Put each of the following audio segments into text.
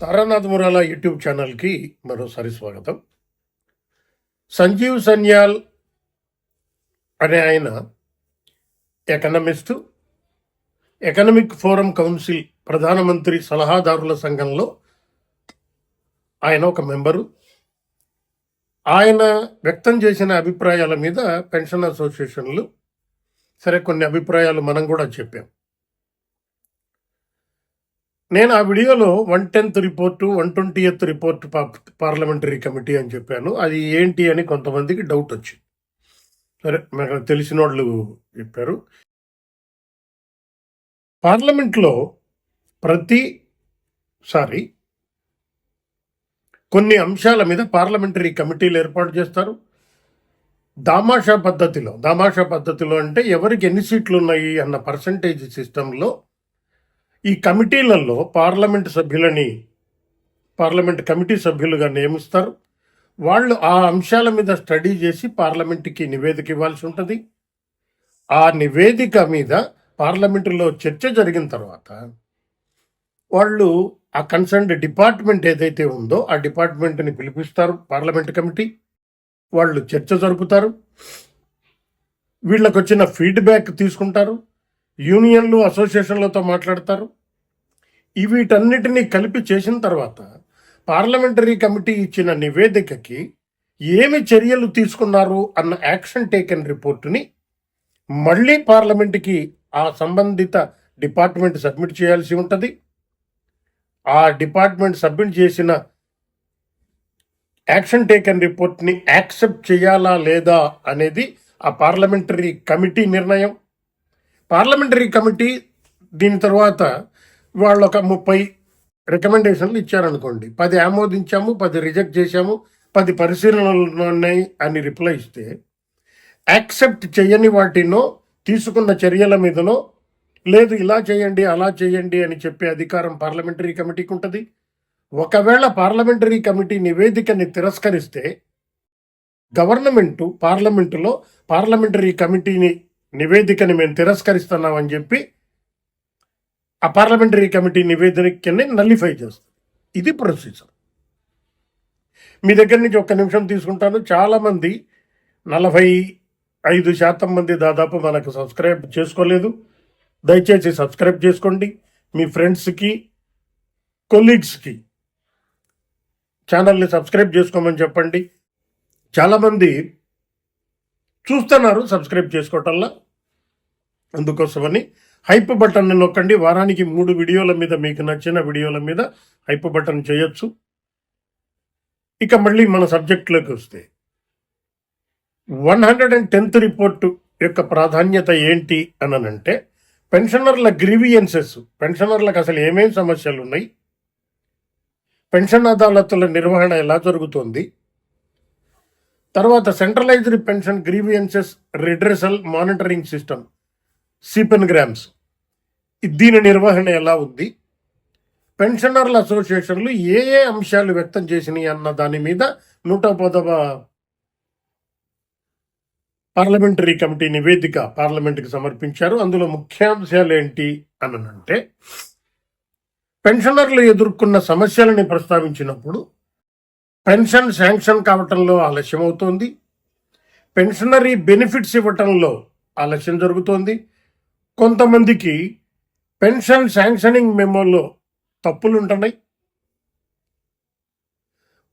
Taranath Murala YouTube ఛానల్కి మరోసారి స్వాగతం. సంజీవ్ సన్యాల్ అనే ఆయన ఎకనమిస్టు. ఎకనమిక్ ఫోరం కౌన్సిల్ ప్రధానమంత్రి సలహాదారుల సంఘంలో ఆయన ఒక మెంబరు. ఆయన వ్యక్తం చేసిన అభిప్రాయాల మీద పెన్షన్ అసోసియేషన్లు సరే కొన్ని అభిప్రాయాలు మనం కూడా చెప్పాం. నేను ఆ వీడియోలో one tenth report one twenty eighth report parliamentary committee అని చెప్పాను. అది ఏంటి అని కొంతమందికి డౌట్ వచ్చింది. సరే నాకు తెలిసిన వాళ్ళు చెప్పారు. పార్లమెంట్లో ప్రతిసారి కొన్ని అంశాల మీద పార్లమెంటరీ కమిటీలు ఏర్పాటు చేస్తారు. దామాషా పద్ధతిలో దామాషా పద్ధతిలో అంటే ఎవరికి ఎన్ని సీట్లు ఉన్నాయి అన్న పర్సంటేజ్ సిస్టంలో ఈ కమిటీలలో పార్లమెంట్ సభ్యులని పార్లమెంట్ కమిటీ సభ్యులుగా నియమిస్తారు. వాళ్ళు ఆ అంశాల మీద స్టడీ చేసి పార్లమెంట్కి నివేదిక ఇవ్వాల్సి ఉంటుంది. ఆ నివేదిక మీద పార్లమెంటులో చర్చ జరిగిన తర్వాత వాళ్ళు ఆ కన్సర్న్డ్ డిపార్ట్మెంట్ ఏదైతే ఉందో ఆ డిపార్ట్మెంట్ని పిలిపిస్తారు పార్లమెంట్ కమిటీ. వాళ్ళు చర్చ జరుపుతారు. వీళ్ళకు వచ్చిన ఫీడ్బ్యాక్ తీసుకుంటారు. యూనియన్లు అసోసియేషన్లతో మాట్లాడతారు. వీటన్నిటినీ కలిపి చేసిన తర్వాత పార్లమెంటరీ కమిటీ ఇచ్చిన నివేదికకి ఏమి చర్యలు తీసుకున్నారు అన్న యాక్షన్ టేకెన్ రిపోర్టుని మళ్ళీ పార్లమెంట్కి ఆ సంబంధిత డిపార్ట్మెంట్ సబ్మిట్ చేయాల్సి ఉంటుంది. ఆ డిపార్ట్మెంట్ సబ్మిట్ చేసిన యాక్షన్ టేకెన్ రిపోర్ట్ని యాక్సెప్ట్ చేయాలా లేదా అనేది ఆ పార్లమెంటరీ కమిటీ నిర్ణయం. పార్లమెంటరీ కమిటీ దీని తర్వాత వాళ్ళు ఒక ముప్పై రికమెండేషన్లు ఇచ్చారనుకోండి. పది ఆమోదించాము పది రిజెక్ట్ చేశాము పది పరిశీలనలు ఉన్నాయి అని రిప్లై ఇస్తే యాక్సెప్ట్ చేయని వాటినో తీసుకున్న చర్యల మీదనో లేదు ఇలా చేయండి అలా చేయండి అని చెప్పే అధికారం పార్లమెంటరీ కమిటీకి ఉంటుంది. ఒకవేళ పార్లమెంటరీ కమిటీ నివేదికని తిరస్కరిస్తే గవర్నమెంటు పార్లమెంటులో పార్లమెంటరీ కమిటీని నివేదికని మేము తిరస్కరిస్తున్నామని చెప్పి ఆ పార్లమెంటరీ కమిటీ నివేదికని నల్లిఫై చేస్తుంది. ఇది ప్రొసీజర్ మీ దగ్గర నుంచి ఒక్క నిమిషం తీసుకుంటాను. చాలామంది నలభై ఐదు శాతం మంది దాదాపు మనకు సబ్స్క్రైబ్ చేసుకోలేదు. దయచేసి సబ్స్క్రైబ్ చేసుకోండి. మీ ఫ్రెండ్స్కి కొలీగ్స్కి ఛానల్ని సబ్స్క్రైబ్ చేసుకోమని చెప్పండి. చాలామంది చూస్తున్నారు సబ్స్క్రైబ్ చేసుకోవటంలా. అందుకోసమని హైప్ బటన్ నొక్కండి. వారానికి మూడు వీడియోల మీద మీకు నచ్చిన వీడియోల మీద హైప్ బటన్ చేయొచ్చు. ఇక మళ్ళీ మన సబ్జెక్టులోకి వస్తే. One hundred and tenth report యొక్క ప్రాధాన్యత ఏంటి అనంటే పెన్షనర్ల గ్రీవియన్సెస్ పెన్షనర్లకు అసలు ఏమేమి సమస్యలు ఉన్నాయి పెన్షన్ అదాలతుల నిర్వహణ ఎలా జరుగుతుంది తర్వాత centralized pension grievances redressal monitoring system CPENGRAMS దీని నిర్వహణ ఎలా ఉంది? పెన్షనర్ల అసోసియేషన్లు ఏ ఏ అంశాలు వ్యక్తం చేసినాయి అన్న దాని మీద నూట పదవ పార్లమెంటరీ కమిటీ నివేదిక పార్లమెంట్కి సమర్పించారు. అందులో ముఖ్యాంశాలు ఏంటి అనంటే పెన్షనర్లు ఎదుర్కొన్న సమస్యలని ప్రస్తావించినప్పుడు పెన్షన్ శాంక్షన్ కావటంలో ఆలస్యం అవుతోంది పెన్షనరీ బెనిఫిట్స్ ఇవ్వటంలో ఆలస్యం జరుగుతోంది. కొంతమందికి పెన్షన్ శాంక్షనింగ్ మెమోలో తప్పులు ఉంటున్నాయి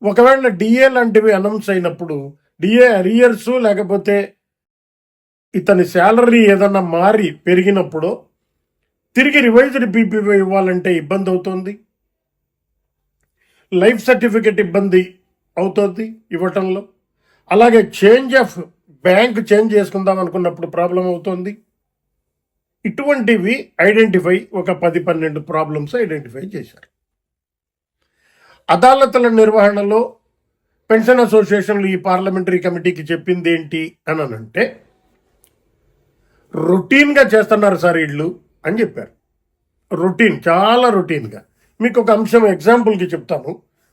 ఒకవేళ డిఏ లాంటివి అనౌన్స్ అయినప్పుడు డిఏ అరియర్స్ లేకపోతే ఇతని శాలరీ ఏదన్నా మారి పెరిగినప్పుడు తిరిగి రివైజ్డ్ పీపీఓ ఇవ్వాలంటే ఇబ్బంది అవుతుంది లైఫ్ సర్టిఫికెట్ ఇబ్బంది అవుతుంది ఇవ్వటంలో అలాగే చేంజ్ ఆఫ్ బ్యాంక్ చేంజ్ చేసుకుందాం అనుకున్నప్పుడు ప్రాబ్లం అవుతుంది. ఇటువంటివి ఐడెంటిఫై ఒక పది పన్నెండు ప్రాబ్లమ్స్ ఐడెంటిఫై చేశారు. అదాలతుల నిర్వహణలో పెన్షన్ అసోసియేషన్లు ఈ పార్లమెంటరీ కమిటీకి చెప్పింది ఏంటి అని అంటే రొటీన్గా చేస్తున్నారు సార్ వీళ్ళు అని చెప్పారు. రొటీన్ చాలా రొటీన్గా. మీకు ఒక అంశం ఎగ్జాంపుల్కి చెప్తాను.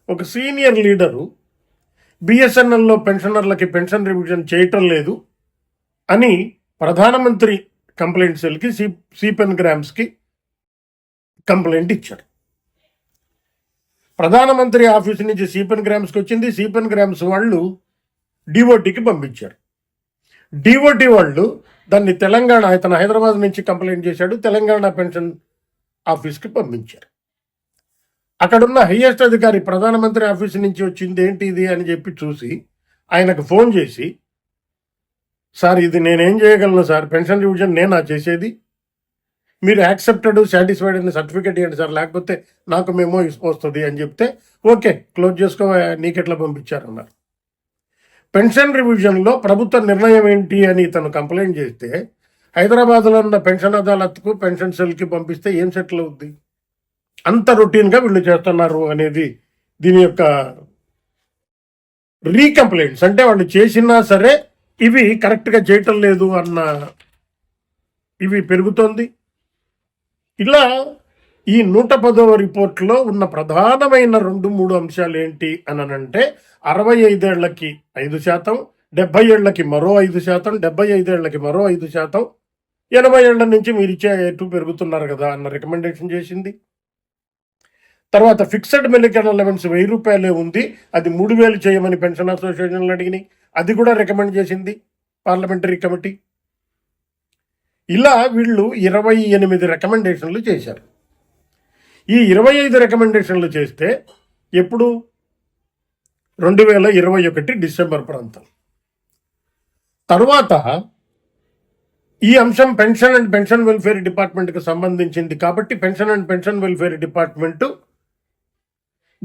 ఒక సీనియర్ లీడరు బిఎస్ఎన్ఎల్లో పెన్షనర్లకి పెన్షన్ రివిజన్ చేయటం లేదు అని ప్రధానమంత్రి కంప్లైంట్ సెల్కి సి సిపెన్ గ్రామ్స్కి కంప్లైంట్ ఇచ్చారు. ప్రధానమంత్రి ఆఫీస్ నుంచి సీపెన్ గ్రామ్స్కి వచ్చింది. సీపెన్ గ్రామ్స్ వాళ్ళు డిఓటీకి పంపించారు. డిఓటీ వాళ్ళు దాన్ని తెలంగాణ ఇతను హైదరాబాద్ నుంచి కంప్లైంట్ చేశాడు. తెలంగాణ పెన్షన్ ఆఫీస్కి పంపించారు. అక్కడున్న హైయెస్ట్ అధికారి ప్రధానమంత్రి ఆఫీస్ నుంచి వచ్చింది ఏంటి ఇది అని చెప్పి చూసి ఆయనకు ఫోన్ చేసి సార్ ఇది నేనేం చేయగలను సార్? పెన్షన్ రివిజన్ నేనా చేసేది? మీరు యాక్సెప్టెడ్ సాటిస్ఫైడ్ అనే సర్టిఫికేట్ ఇవ్వండి సార్ లేకపోతే నాకు మేమో వస్తుంది అని చెప్తే ఓకే క్లోజ్ చేసుకో నీకెట్లా పంపించారన్నారు? పెన్షన్ రివిజన్లో ప్రభుత్వ నిర్ణయం ఏంటి అని తను కంప్లైంట్ చేస్తే హైదరాబాద్లో ఉన్న పెన్షన్ అదాలత్కు పెన్షన్ సెల్కి పంపిస్తే ఏం సెటిల్ అవుద్ది? అంత రొటీన్గా వీళ్ళు చేస్తున్నారు అనేది దీని యొక్క రీకంప్లైంట్స్. అంటే వాళ్ళు చేసినా సరే ఇవి కరెక్ట్గా చేయటం లేదు అన్న ఇవి పెరుగుతోంది. ఇలా ఈ నూట పదవ రిపోర్ట్లో ఉన్న ప్రధానమైన రెండు మూడు అంశాలు ఏంటి అనంటే అరవై ఐదేళ్ళకి ఐదు శాతం డెబ్బై ఏళ్ళకి మరో ఐదు శాతం డెబ్బై ఐదేళ్ళకి మరో ఐదు శాతం ఎనభై ఏళ్ళ నుంచి మీరు ఇచ్చే ఎటు పెరుగుతున్నారు కదా అన్న రికమెండేషన్ చేసింది. తర్వాత ఫిక్స్డ్ మెడికల్ అలవెన్స్ వెయ్యి రూపాయలే ఉంది. అది మూడు వేలు చేయమని పెన్షన్ అసోసియేషన్లు అడిగినాయి. అది కూడా రికమెండ్ చేసింది పార్లమెంటరీ కమిటీ ఇలా వీళ్ళు ఇరవై ఎనిమిది రికమెండేషన్లు చేశారు. ఈ ఇరవై ఐదు రికమెండేషన్లు చేస్తే ఎప్పుడు? రెండు వేల ఇరవై ఒకటి డిసెంబర్ ప్రాంతం. తరువాత ఈ అంశం పెన్షన్ అండ్ పెన్షన్ వెల్ఫేర్ డిపార్ట్మెంట్కి సంబంధించింది కాబట్టి pension and pension welfare department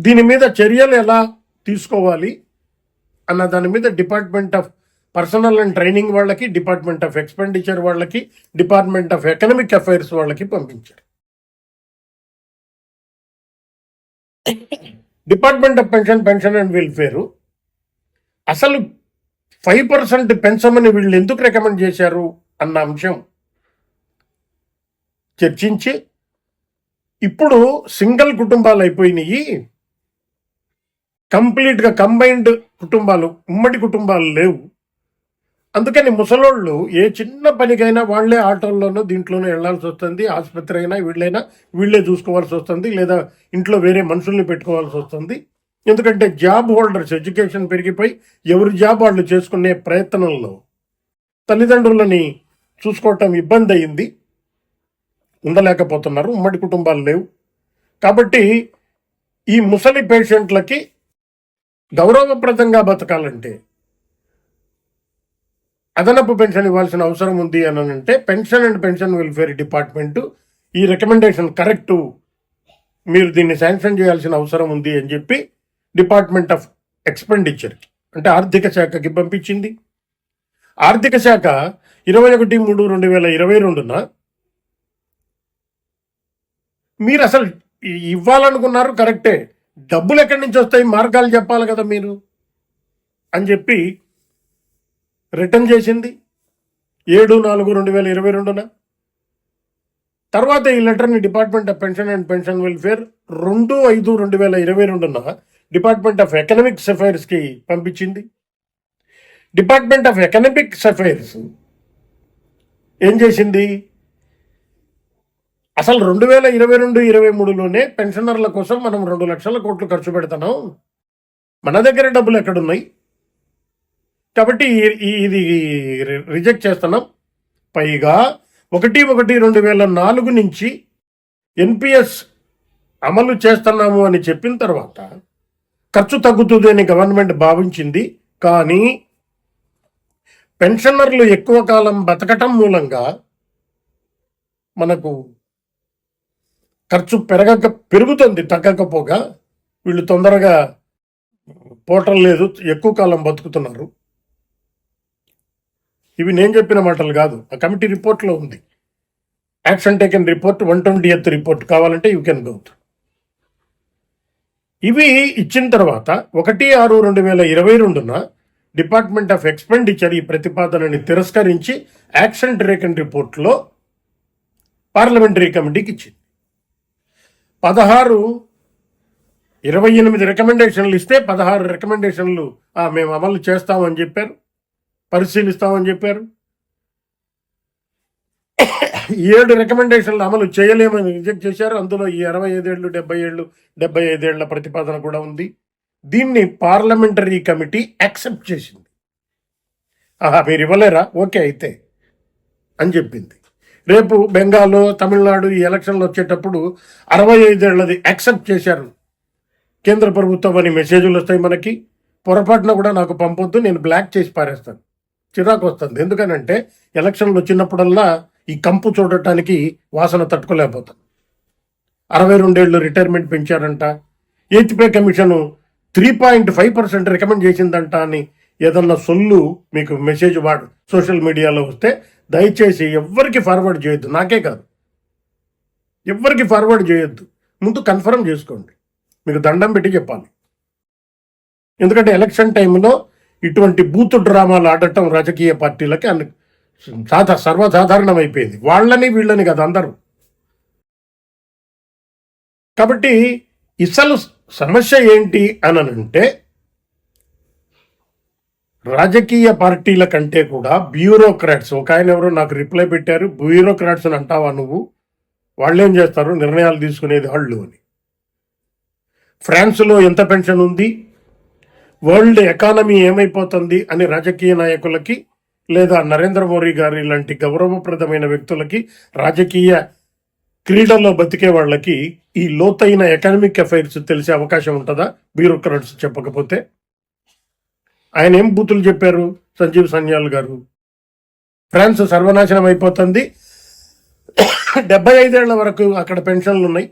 దీని మీద చర్యలు ఎలా తీసుకోవాలి అన్న దాని మీద department of personnel and training వాళ్ళకి డిపార్ట్మెంట్ ఆఫ్ ఎక్స్పెండిచర్ వాళ్ళకి డిపార్ట్మెంట్ ఆఫ్ ఎకనమిక్ అఫైర్స్ వాళ్ళకి పంపించారు. Department of pension pension and welfare. అసలు ఫైవ్ పర్సెంట్ పెంచమని వీళ్ళు ఎందుకు రికమెండ్ చేశారు అన్న అంశం చర్చించి ఇప్పుడు సింగిల్ కుటుంబాలు అయిపోయినాయి. కంప్లీట్గా కంబైన్డ్ కుటుంబాలు ఉమ్మడి కుటుంబాలు లేవు. అందుకని ముసలోళ్ళు ఏ చిన్న పనికైనా వాళ్ళే ఆటోల్లోనో దీంట్లోనూ వెళ్ళాల్సి వస్తుంది ఆసుపత్రి అయినా వీళ్ళైనా వీళ్ళే చూసుకోవాల్సి వస్తుంది లేదా ఇంట్లో వేరే మనుషుల్ని పెట్టుకోవాల్సి వస్తుంది. ఎందుకంటే జాబ్ హోల్డర్స్ ఎడ్యుకేషన్ పెరిగిపోయి ఎవరి జాబ్ వాళ్ళు చేసుకునే ప్రయత్నంలో తల్లిదండ్రులని చూసుకోవటం ఇబ్బంది అయింది. ఉండలేకపోతున్నారు ఉమ్మడి కుటుంబాలు లేవు. కాబట్టి ఈ ముసలి పేషెంట్లకి గౌరవప్రదంగా బతకాలంటే అదనపు పెన్షన్ ఇవ్వాల్సిన అవసరం ఉంది అని అంటే pension and pension welfare department ఈ రికమెండేషన్ కరెక్టు మీరు దీన్ని శాంక్షన్ చేయాల్సిన అవసరం ఉంది అని చెప్పి డిపార్ట్మెంట్ ఆఫ్ ఎక్స్పెండిచర్కి అంటే ఆర్థిక శాఖకి పంపించింది. ఆర్థిక శాఖ ఇరవై ఒకటి మూడు రెండు వేల ఇరవై రెండున మీరు అసలు ఇవ్వాలనుకున్నారు కరెక్టే డబ్బులు ఎక్కడి నుంచి వస్తాయి? మార్గాలు చెప్పాలి కదా మీరు. అని చెప్పి రిటర్న్ చేసింది. ఏడు నాలుగు రెండు వేల ఇరవై రెండున. తర్వాత ఈ లెటర్ని department of pension and pension welfare రెండు ఐదు రెండు వేల ఇరవై రెండున డిపార్ట్మెంట్ ఆఫ్ ఎకనామిక్స్ అఫైర్స్కి పంపించింది. డిపార్ట్మెంట్ ఆఫ్ ఎకనామిక్స్ అఫైర్స్ ఏం చేసింది? అసలు రెండు వేల ఇరవై రెండు ఇరవై మూడులోనే పెన్షనర్ల కోసం మనం రెండు లక్షల కోట్లు ఖర్చు పెడతాం మన దగ్గర డబ్బులు ఎక్కడున్నాయి? కాబట్టి ఇది రి- రిజెక్ట్ చేస్తున్నాం. పైగా ఒకటి ఒకటి రెండు వేల నాలుగు నుంచి ఎన్పిఎస్ అమలు చేస్తున్నాము అని చెప్పిన తర్వాత ఖర్చు తగ్గుతుంది అని గవర్నమెంట్ భావించింది. కానీ పెన్షనర్లు ఎక్కువ కాలం బతకటం మూలంగా మనకు ఖర్చు పెరగక పెరుగుతుంది తగ్గకపోగా వీళ్ళు తొందరగా పోటం లేదు ఎక్కువ కాలం బతుకుతున్నారు. ఇవి నేను చెప్పిన మాటలు కాదు. ఆ కమిటీ రిపోర్ట్లో ఉంది. Action taken report one twenty eighth report కావాలంటే యూ కెన్ గౌత్ ఇవి ఇచ్చిన తర్వాత ఒకటి ఆరు రెండు వేల ఇరవై రెండున డిపార్ట్మెంట్ ఆఫ్ ఎక్స్పెండిచర్ ఈ ప్రతిపాదనని తిరస్కరించి యాక్షన్ టేకెన్ రిపోర్ట్లో పార్లమెంటరీ కమిటీకి ఇచ్చింది. పదహారు ఇరవై ఎనిమిది రికమెండేషన్లు ఇస్తే పదహారు రికమెండేషన్లు మేము అమలు చేస్తామని చెప్పారు పరిశీలిస్తామని చెప్పారు. ఏడు రికమెండేషన్లు అమలు చేయలేమని రిజెక్ట్ చేశారు. అందులో ఈ అరవై ఐదేళ్ళు డెబ్బై ఏళ్ళు డెబ్బై ఐదేళ్ళ ప్రతిపాదన కూడా ఉంది. దీన్ని పార్లమెంటరీ కమిటీ యాక్సెప్ట్ చేసింది. ఆహా మీరు ఇవ్వలేరా? ఓకే అయితే అని చెప్పింది. రేపు బెంగాల్ తమిళనాడు ఈ ఎలక్షన్లు వచ్చేటప్పుడు అరవై ఐదేళ్ళది యాక్సెప్ట్ చేశారు. కేంద్ర ప్రభుత్వం అని మెసేజ్లు వస్తాయి మనకి. పొరపాటున కూడా నాకు పంపొద్దు నేను బ్లాక్ చేసి పారేస్తాను. చిరాకు వస్తుంది. ఎందుకనంటే ఎలక్షన్లు వచ్చినప్పుడల్లా ఈ కంపు చూడటానికి వాసన తట్టుకోలేకపోతాను అరవై రెండేళ్ళు retirement పెంచారంట. Eighth pay commission three point five percent recommend చేసిందంట అని ఏదన్నా సొల్లు మీకు మెసేజ్ వాడు సోషల్ మీడియాలో వస్తే దయచేసి ఎవ్వరికి ఫార్వర్డ్ చేయొద్దు. నాకే కాదు. ఎవ్వరికి ఫార్వర్డ్ చేయొద్దు. ముందు కన్ఫర్మ్ చేసుకోండి. మీకు దండం పెట్టి చెప్పాలి. ఎందుకంటే ఎలక్షన్ టైంలో ఇటువంటి బూత్ డ్రామాలు ఆడటం రాజకీయ పార్టీలకి అన్ని సాధ సర్వసాధారణం అయిపోయింది వాళ్ళని వీళ్ళని కదా అందరూ. కాబట్టి ఇసలు సమస్య ఏంటి అని అంటే రాజకీయ పార్టీల కంటే కూడా బ్యూరోక్రాట్స్ ఒక ఆయన ఎవరో నాకు రిప్లై పెట్టారు బ్యూరోక్రాట్స్ అని అంటావా నువ్వు? వాళ్ళు ఏం చేస్తారు? నిర్ణయాలు తీసుకునేది వాళ్ళు అని. ఫ్రాన్స్లో ఎంత పెన్షన్ ఉంది? వరల్డ్ ఎకానమీ ఏమైపోతుంది అని రాజకీయ నాయకులకి లేదా నరేంద్ర మోడీ గారి లాంటి గౌరవప్రదమైన వ్యక్తులకి రాజకీయ క్రీడల్లో బతికే వాళ్ళకి ఈ లోతైన ఎకనామిక్ అఫైర్స్ తెలిసే అవకాశం ఉంటుందా? బ్యూరోక్రాట్స్ చెప్పకపోతే? ఆయన ఏం బూతులు చెప్పారు? సంజీవ్ సన్యాల్ గారు. ఫ్రాన్స్ సర్వనాశనం అయిపోతుంది. డెబ్బై ఐదేళ్ళ వరకు అక్కడ పెన్షన్లు ఉన్నాయి.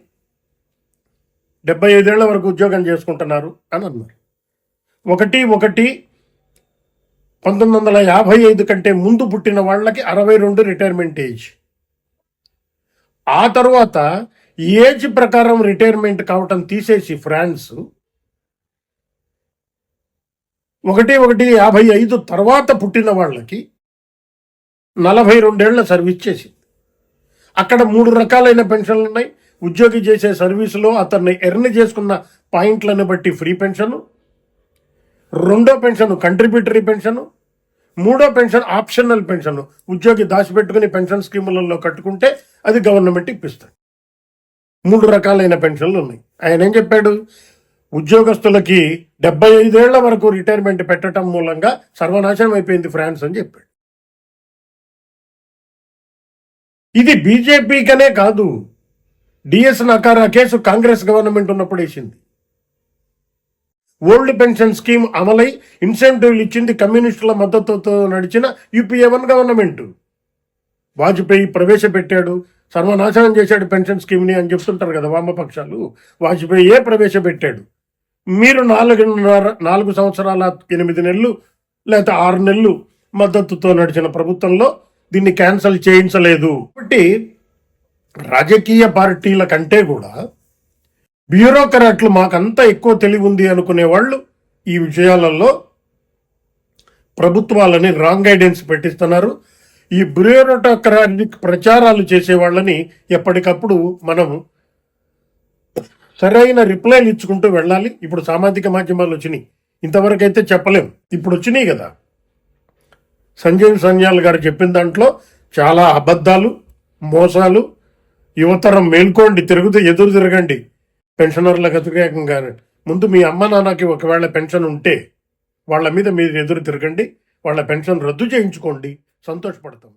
డెబ్బై ఐదేళ్ళ వరకు ఉద్యోగం చేసుకుంటున్నారు అని అన్నారు. ఒకటి ఒకటి పంతొమ్మిది వందల యాభై ఐదు కంటే ముందు పుట్టిన వాళ్ళకి అరవై రెండు రిటైర్మెంట్ ఏజ్. ఆ తర్వాత ఏజ్ ప్రకారం రిటైర్మెంట్ కావటం తీసేసి ఫ్రాన్స్ ఒకటి ఒకటి యాభై ఐదు తర్వాత పుట్టిన వాళ్ళకి నలభై రెండేళ్ళ సర్వీస్ చేసింది. అక్కడ మూడు రకాలైన పెన్షన్లు ఉన్నాయి. ఉద్యోగి చేసే సర్వీసులో అతన్ని ఎర్న్ చేసుకున్న పాయింట్లను బట్టి ఫ్రీ పెన్షన్ రెండో పెన్షన్ కంట్రిబ్యూటరీ పెన్షన్ మూడో పెన్షన్ ఆప్షనల్ పెన్షన్. ఉద్యోగి దాచిపెట్టుకుని పెన్షన్ స్కీములలో కట్టుకుంటే అది గవర్నమెంట్ ఇప్పిస్తుంది. మూడు రకాలైన పెన్షన్లు ఉన్నాయి. ఆయన ఏం చెప్పాడు? ఉద్యోగస్తులకి డెబ్బై ఐదేళ్ళ వరకు రిటైర్మెంట్ పెట్టడం మూలంగా సర్వనాశనం అయిపోయింది ఫ్రాన్స్ అని చెప్పాడు. ఇది బీజేపీకనే కాదు. D S Nakara case Congress government ఉన్నప్పుడు వేసింది. ఓల్డ్ పెన్షన్ స్కీమ్ అమలై ఇన్సెంటివ్లు ఇచ్చింది కమ్యూనిస్టుల మద్దతుతో నడిచిన యూపీఏ వన్ గవర్నమెంట్. వాజ్పేయి ప్రవేశపెట్టాడు. సర్వనాశనం చేశాడు పెన్షన్ స్కీమ్ని అని చెప్తుంటారు కదా వామపక్షాలు. వాజ్పేయి ఏ ప్రవేశపెట్టాడు. మీరు నాలుగున్నర నాలుగు సంవత్సరాల ఎనిమిది నెలలు లేకపోతే ఆరు నెలలు మద్దతుతో నడిచిన ప్రభుత్వంలో దీన్ని క్యాన్సిల్ చేయించలేదు. కాబట్టి రాజకీయ పార్టీల కంటే కూడా బ్యూరోక్రాట్లు మాకంతా ఎక్కువ తెలివి ఉంది అనుకునే వాళ్ళు ఈ విషయాలలో ప్రభుత్వాలని రాంగ్ గైడెన్స్ పెట్టిస్తున్నారు. ఈ బ్యూరోక్రాటిక్ ప్రచారాలు చేసే వాళ్ళని ఎప్పటికప్పుడు మనం సరైన రిప్లైలు ఇచ్చుకుంటూ వెళ్ళాలి. ఇప్పుడు సామాజిక మాధ్యమాలు వచ్చినాయి. ఇంతవరకు అయితే చెప్పలేం. ఇప్పుడు వచ్చినాయి కదా. సంజయ్ సంజయాల్ గారు చెప్పిన దాంట్లో చాలా అబద్ధాలు మోసాలు యువతరం మేల్కోండి తిరుగుతూ ఎదురు తిరగండి. పెన్షనర్ల వ్యతిరేకంగా ముందు మీ అమ్మ నాన్నకి ఒకవేళ పెన్షన్ ఉంటే వాళ్ళ మీద మీరు ఎదురు తిరగండి. వాళ్ళ పెన్షన్ రద్దు చేయించుకోండి. సంతోషపడతాం.